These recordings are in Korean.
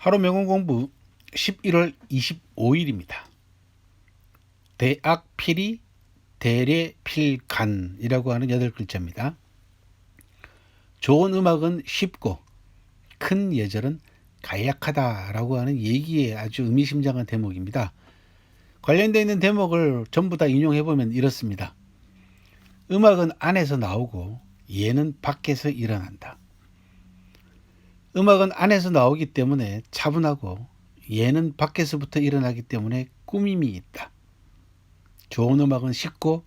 하루 명언 공부 11월 25일입니다. 대악 필이 대례 필간이라고 하는 여덟 글자입니다. 좋은 음악은 쉽고 큰 예절은 간략하다라고 하는 얘기에 아주 의미심장한 대목입니다. 관련되어 있는 대목을 전부 다 인용해 보면 이렇습니다. 음악은 안에서 나오고 예는 밖에서 일어난다. 음악은 안에서 나오기 때문에 차분하고 예는 밖에서부터 일어나기 때문에 꾸밈이 있다. 좋은 음악은 쉽고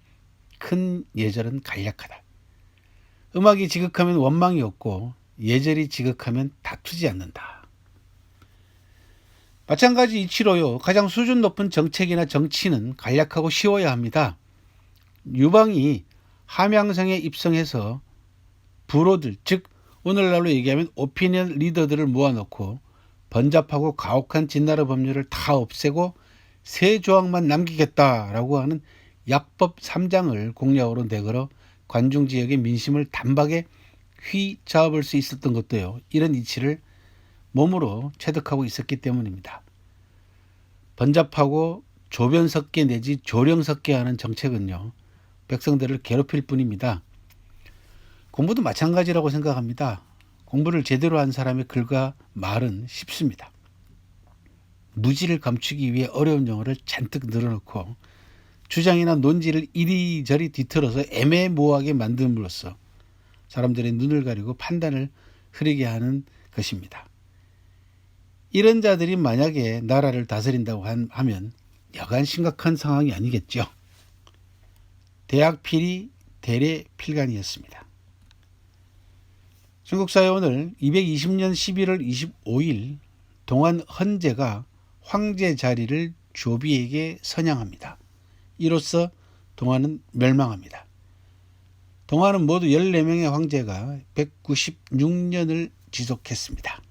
큰 예절은 간략하다. 음악이 지극하면 원망이 없고 예절이 지극하면 다투지 않는다. 마찬가지 이치로요. 가장 수준 높은 정책이나 정치는 간략하고 쉬워야 합니다. 유방이 함양성에 입성해서 부로들 즉 오늘날로 얘기하면 오피니언 리더들을 모아놓고 번잡하고 가혹한 진나라 법률을 다 없애고 세 조항만 남기겠다라고 하는 약법 3장을 공약으로 내걸어 관중 지역의 민심을 단박에 휘잡을 수 있었던 것도요. 이런 이치를 몸으로 체득하고 있었기 때문입니다. 번잡하고 조변 섞게 내지 조령 섞게 하는 정책은요. 백성들을 괴롭힐 뿐입니다. 공부도 마찬가지라고 생각합니다. 공부를 제대로 한 사람의 글과 말은 쉽습니다. 무지를 감추기 위해 어려운 용어를 잔뜩 늘어놓고 주장이나 논지를 이리저리 뒤틀어서 애매모호하게 만듦으로써 사람들의 눈을 가리고 판단을 흐리게 하는 것입니다. 이런 자들이 만약에 나라를 다스린다고 한- 하면 여간 심각한 상황이 아니겠죠. 대학 필이 대례 필간이었습니다. 중국 사회 오늘 220년 11월 25일 동안 헌제가 황제 자리를 조비에게 선양합니다. 이로써 동안은 멸망합니다. 동안은 모두 14명의 황제가 196년을 지속했습니다.